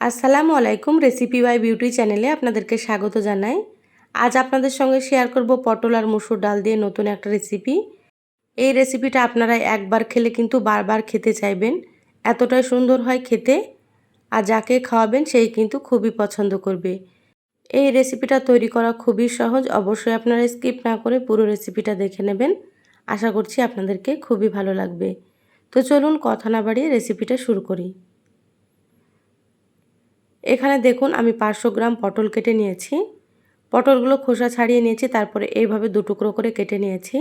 আসসালামু আলাইকুম recipe by beauty চ্যানেলে আপনাদেরকে স্বাগত জানাই। আজ আপনাদের সঙ্গে শেয়ার করব পটল আর মুসুর ডাল দিয়ে নতুন একটা রেসিপি এই রেসিপিটা আপনারা একবার খেলে কিন্তু বারবার খেতে চাইবেন। এতটাই সুন্দর হয় খেতে, আর যাকে খাওয়াবেন সেই কিন্তু খুবই পছন্দ করবে। এই রেসিপিটা তৈরি করা খুবই সহজ, অবশ্যই আপনারা স্কিপ না করে পুরো রেসিপিটা দেখে নেবেন। আশা করছি আপনাদেরকে খুবই ভালো লাগবে। তো চলুন কথা না বাড়িয়ে রেসিপিটা শুরু করি। এখানে দেখুন আমি পাঁচশো গ্রাম পটল কেটে নিয়েছি। পটলগুলো খোসা ছাড়িয়ে নিয়েছি, তারপরে এইভাবে দুটুকরো করে কেটে নিয়েছি।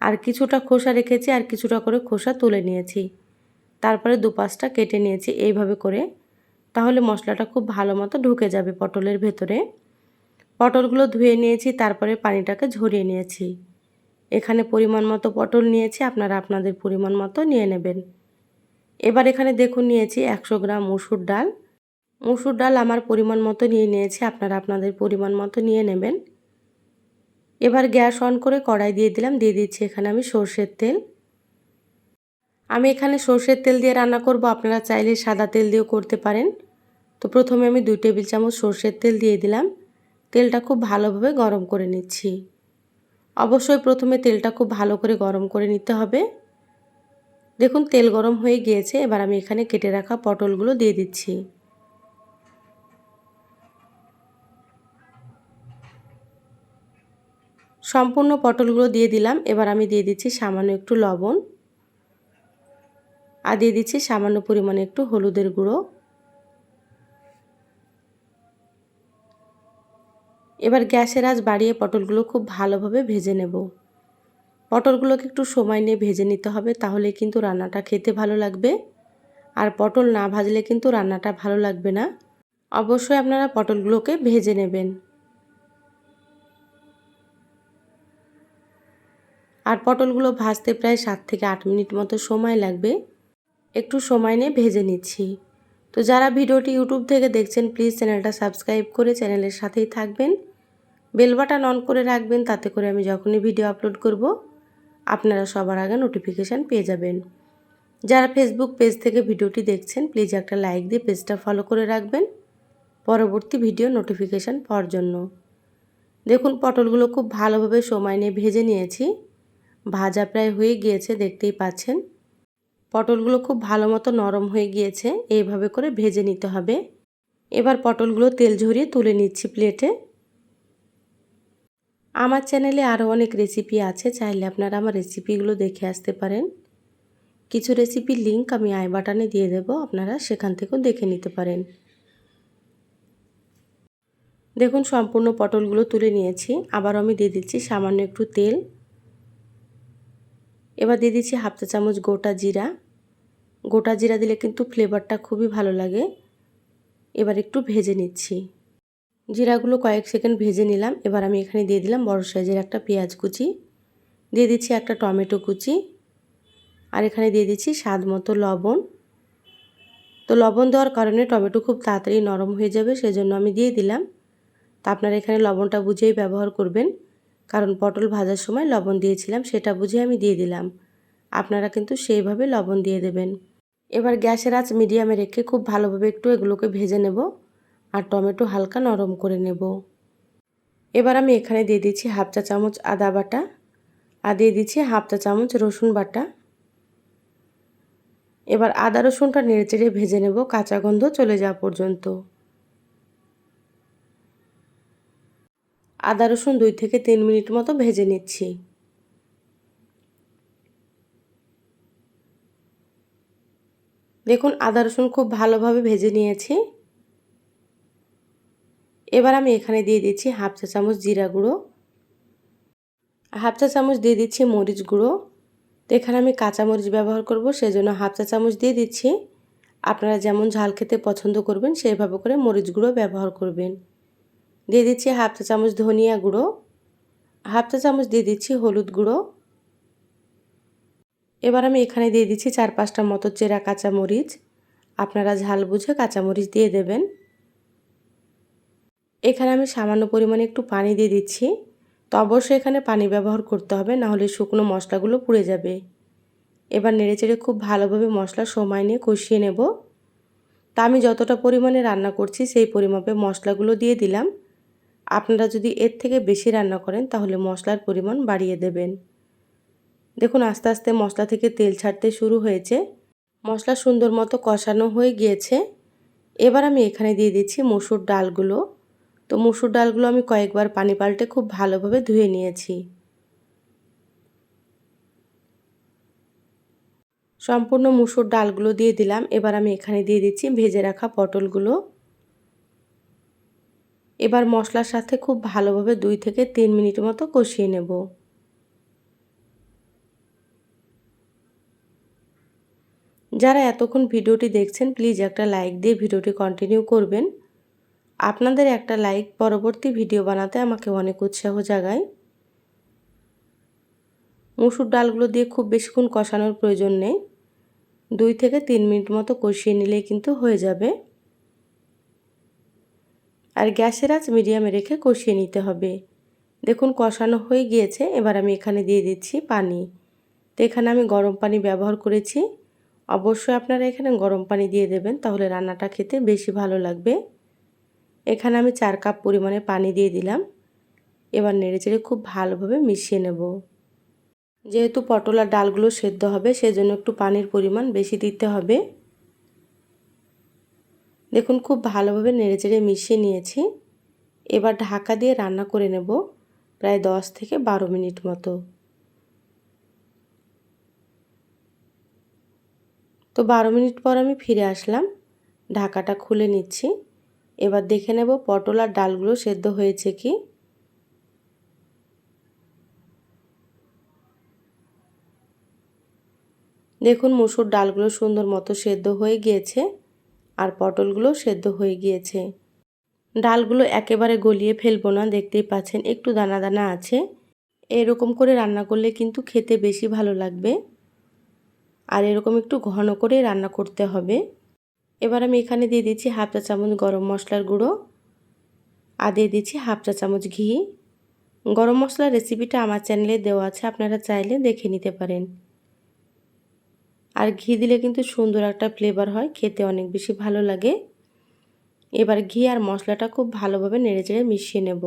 আর কিছুটা খোসা রেখেছি আর কিছুটা করে খোসা তুলে নিয়েছি। তারপরে দুপাশটা কেটে নিয়েছি এইভাবে করে। তাহলে মশলাটা খুব ভালো মতো ঢুকে যাবে পটলের ভেতরে। পটলগুলো ধুয়ে নিয়েছি, তারপরে পানিটাকে ঝরিয়ে নিয়েছি। এখানে পরিমাণ মতো পটল নিয়েছি, আপনারা আপনাদের পরিমাণ মতো নিয়ে নেবেন। এবার এখানে দেখুন নিয়েছি একশো গ্রাম মসুর ডাল। মুসুর ডাল আমার পরিমাণ মতো নিয়ে নিয়েছি, আপনারা আপনাদের পরিমাণ মতো নিয়ে নেবেন। এবার গ্যাস অন করে কড়াই দিয়ে দিলাম, দিয়ে দিচ্ছি এখানে আমি সর্ষের তেল। আমি এখানে সর্ষের তেল দিয়ে রান্না করব, আপনারা চাইলে সাদা তেল দিয়েও করতে পারেন। তো প্রথমে আমি দুই টেবিল চামচ সর্ষের তেল দিয়ে দিলাম। তেলটা খুব ভালোভাবে গরম করে নিচ্ছি। অবশ্যই প্রথমে তেলটা খুব ভালো করে গরম করে নিতে হবে। দেখুন তেল গরম হয়ে গিয়েছে, এবার আমি এখানে কেটে রাখা পটলগুলো দিয়ে দিচ্ছি। সম্পূর্ণ পটলগুলো দিয়ে দিলাম। এবার আমি দিয়ে দিচ্ছি সামান্য একটু লবণ। আর দিয়ে দিচ্ছি সামান্য পরিমাণে একটু হলুদের গুঁড়ো। এবার গ্যাসের আজ বাড়িয়ে পটলগুলো খুব ভালোভাবে ভেজে নেব। পটলগুলোকে একটু সময় নিয়ে ভেজে নিতে হবে, তাহলে কিন্তু রান্নাটা খেতে ভালো লাগবে। আর পটল না ভাজলে কিন্তু রান্নাটা ভালো লাগবে না। অবশ্যই আপনারা পটলগুলোকে ভেজে নেবেন। আর পটলগুলো ভাজতে প্রায় সাত থেকে আট মিনিট মতো সময় লাগবে। একটু সময় নিয়ে ভেজে নিচ্ছি। তো যারা ভিডিওটি ইউটিউব থেকে দেখছেন, প্লিজ চ্যানেলটা সাবস্ক্রাইব করে চ্যানেলের সাথেই থাকবেন। বেল বাটন অন করে রাখবেন, তাতে করে আমি যখনই ভিডিও আপলোড করব, আপনারা সবার আগে নোটিফিকেশান পেয়ে যাবেন। যারা ফেসবুক পেজ থেকে ভিডিওটি দেখছেন, প্লিজ একটা লাইক দিয়ে পেজটা ফলো করে রাখবেন পরবর্তী ভিডিও নোটিফিকেশান পাওয়ার জন্য। দেখুন, পটলগুলো খুব ভালোভাবে সময় নিয়ে ভেজে নিয়েছি। ভাজা প্রায় হয়ে গিয়েছে, দেখতেই পাচ্ছেন। পটলগুলো খুব ভালো মতো নরম হয়ে গিয়েছে, এইভাবে করে ভেজে নিতে হবে। এবার পটলগুলো তেল ঝরিয়ে তুলে নিচ্ছি প্লেটে। আমার চ্যানেলে আরও অনেক রেসিপি আছে, চাইলে আপনারা আমার রেসিপিগুলো দেখে আসতে পারেন। কিছু রেসিপির লিঙ্ক আমি আই বাটানে দিয়ে দেব, আপনারা সেখান থেকেও দেখে নিতে পারেন। দেখুন, সম্পূর্ণ পটলগুলো তুলে নিয়েছি। আবার আমি দিয়ে দিচ্ছি সামান্য একটু তেল। এবার দিয়ে দিচ্ছি হাফ চা চামচ গোটা জিরা। গোটা জিরা দিলে কিন্তু ফ্লেভারটা খুবই ভালো লাগে। এবার একটু ভেজে নিচ্ছি। জিরাগুলো কয়েক সেকেন্ড ভেজে নিলাম। এবার আমি এখানে দিয়ে দিলাম বড় সাইজের একটা পেঁয়াজ কুচি। দিয়ে দিচ্ছি একটা টমেটো কুচি। আর এখানে দিয়ে দিচ্ছি স্বাদ মতো লবণ। তো লবণ দেওয়ার কারণে টমেটো খুব তাড়াতাড়ি নরম হয়ে যাবে, সেজন্য আমি দিয়ে দিলাম। তা আপনারা এখানে লবণটা বুঝেই ব্যবহার করবেন। কারণ পটল ভাজার সময় লবণ দিয়েছিলাম, সেটা বুঝে আমি দিয়ে দিলাম। আপনারা কিন্তু সেইভাবে লবণ দিয়ে দেবেন। এবার গ্যাসের আঁচ মিডিয়ামে রেখে খুব ভালোভাবে একটু এগুলোকে ভেজে নেব আর টমেটো হালকা নরম করে নেব। এবার আমি এখানে দিয়ে দিচ্ছি হাফ চা চামচ আদা বাটা আর দিয়ে দিচ্ছি হাফ চা চামচ রসুন বাটা। এবার আদা রসুনটা নেড়ে চেড়ে ভেজে নেব, কাঁচা গন্ধ চলে যাওয়া পর্যন্ত। আদা রসুন দুই থেকে তিন মিনিট মতো ভেজে নিচ্ছি। দেখুন, আদা রসুন খুব ভালোভাবে ভেজে নিয়েছি। এবার আমি এখানে দিয়ে দিচ্ছি হাফ চা চামচ জিরা গুঁড়ো। হাফ চা চামচ দিয়ে দিচ্ছি মরিচ গুঁড়ো। তো এখানে আমি কাঁচা মরিচ ব্যবহার করব, সেজন্য হাফ চা চামচ দিয়ে দিচ্ছি। আপনারা যেমন ঝাল খেতে পছন্দ করবেন সেইভাবে করে মরিচ গুঁড়ো ব্যবহার করবেন। দিয়ে দিচ্ছি হাফ চা চামচ ধনিয়া গুঁড়ো, হাফ চা চামচ দিয়ে দিচ্ছি হলুদ গুঁড়ো। এবার আমি এখানে দিয়ে দিচ্ছি চার পাঁচটা মতো চেরা কাঁচামরিচ। আপনারা ঝাল বুঝে কাঁচামরিচ দিয়ে দেবেন। এখানে আমি সামান্য পরিমাণে একটু পানি দিয়ে দিচ্ছি। তো অবশ্যই এখানে পানি ব্যবহার করতে হবে নাহলে শুকনো মশলাগুলো পুড়ে যাবে। এবার নেড়েচেড়ে খুব ভালোভাবে মশলা সময় নিয়ে কষিয়ে নেব। তা আমি যতটা পরিমাণে রান্না করছি, সেই পরিমাপে মশলাগুলো দিয়ে দিলাম। আপনারা যদি এর থেকে বেশি রান্না করেন, তাহলে মশলার পরিমাণ বাড়িয়ে দেবেন। দেখুন, আস্তে আস্তে মশলা থেকে তেল ছাড়তে শুরু হয়েছে। মশলা সুন্দর মতো কষানো হয়ে গিয়েছে। এবার আমি এখানে দিয়ে দিচ্ছি মসুর ডালগুলো। তো মসুর ডালগুলো আমি কয়েকবার পানি পাল্টে খুব ভালোভাবে ধুয়ে নিয়েছি। সম্পূর্ণ মুসুর ডালগুলো দিয়ে দিলাম। এবার আমি এখানে দিয়ে দিচ্ছি ভেজে রাখা পটলগুলো। এবার মশলার সাথে খুব ভালোভাবে দুই থেকে তিন মিনিট মতো কষিয়ে নেব। যারা এতক্ষণ ভিডিওটি দেখছেন, প্লিজ একটা লাইক দিয়ে ভিডিওটি কন্টিনিউ করবেন। আপনাদের একটা লাইক পরবর্তী ভিডিও বানাতে আমাকে অনেক উৎসাহ জাগায়। মুসুর ডালগুলো দিয়ে খুব বেশিক্ষণ কষানোর প্রয়োজন নেই। দুই থেকে তিন মিনিট মতো কষিয়ে নিলেই কিন্তু হয়ে যাবে। আর গ্যাসের আঁচ মিডিয়ামে রেখে কষিয়ে নিতে হবে। দেখুন, কষানো হয়ে গিয়েছে। এবার আমি এখানে দিয়ে দিচ্ছি পানি। তো এখানে আমি গরম পানি ব্যবহার করেছি। অবশ্যই আপনারা এখানে গরম পানি দিয়ে দেবেন, তাহলে রান্নাটা খেতে বেশি ভালো লাগবে। এখানে আমি চার কাপ পরিমাণে পানি দিয়ে দিলাম। এবার নেড়েচেড়ে খুব ভালোভাবে মিশিয়ে নেব। যেহেতু পটল আর ডালগুলো সেদ্ধ হবে, সেজন্য একটু পানির পরিমাণ বেশি দিতে হবে। দেখুন, খুব ভালোভাবে নেড়েচেড়ে মিশিয়ে নিয়েছি। এবার ঢাকা দিয়ে রান্না করে নেব প্রায় দশ থেকে বারো মিনিট মতো। তো বারো মিনিট পর আমি ফিরে আসলাম। ঢাকাটা খুলে নিচ্ছি। এবার দেখে নেব পটল আর ডালগুলো সেদ্ধ হয়েছে কি। দেখুন, মুসুর ডালগুলো সুন্দর মতো সেদ্ধ হয়ে গিয়েছে। আর পটলগুলো সেদ্ধ হয়ে গিয়েছে। ডালগুলো একেবারে গলিয়ে ফেলব না, দেখতেই পাচ্ছেন একটু দানা দানা আছে। এরকম করে রান্না করলে কিন্তু খেতে বেশি ভালো লাগবে। আর এরকম একটু ঘন করে রান্না করতে হবে। এবার আমি এখানে দিয়ে দিচ্ছি হাফ চা চামচ গরম মশলার গুঁড়ো। আর দিয়ে দিচ্ছি হাফ চা চামচ ঘি। গরম মশলার রেসিপিটা আমার চ্যানেলে দেওয়া আছে, আপনারা চাইলে দেখে নিতে পারেন। আর ঘি দিলে কিন্তু সুন্দর একটা ফ্লেভার হয়, খেতে অনেক বেশি ভালো লাগে। এবার ঘি আর মশলাটা খুব ভালোভাবে নেড়ে চেড়ে মিশিয়ে নেব।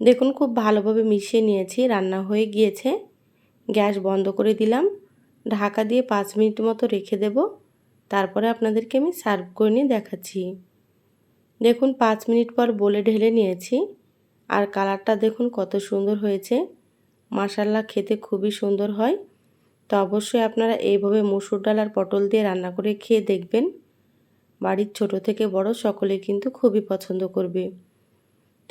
দেখুন, খুব ভালোভাবে মিশিয়ে নিয়েছি, রান্না হয়ে গিয়েছে। গ্যাস বন্ধ করে দিলাম। ঢাকা দিয়ে পাঁচ মিনিট মতো রেখে দেব। তারপরে আপনাদেরকে আমি সার্ভ করে নিয়ে দেখাচ্ছি। দেখুন, পাঁচ মিনিট পর বলে ঢেলে নিয়েছি। আর কালারটা দেখুন কত সুন্দর হয়েছে। মাসাল্লা খেতে খুবই সুন্দর হয়। তো অবশ্যই আপনারা এইভাবে মুসুর ডাল আর পটল দিয়ে রান্না করে খেয়ে দেখবেন। বাড়ির ছোট থেকে বড় সকলে কিন্তু খুবই পছন্দ করবে।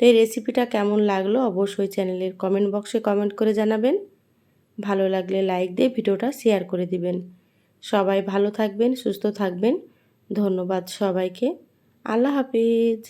তো এই রেসিপিটা কেমন লাগল অবশ্যই চ্যানেলের কমেন্ট বক্সে কমেন্ট করে জানাবেন। ভালো লাগলে লাইক দিয়ে ভিডিওটা শেয়ার করে দিবেন। সবাই ভালো থাকবেন, সুস্থ থাকবেন। ধন্যবাদ সবাইকে। আল্লাহ হাফিজ।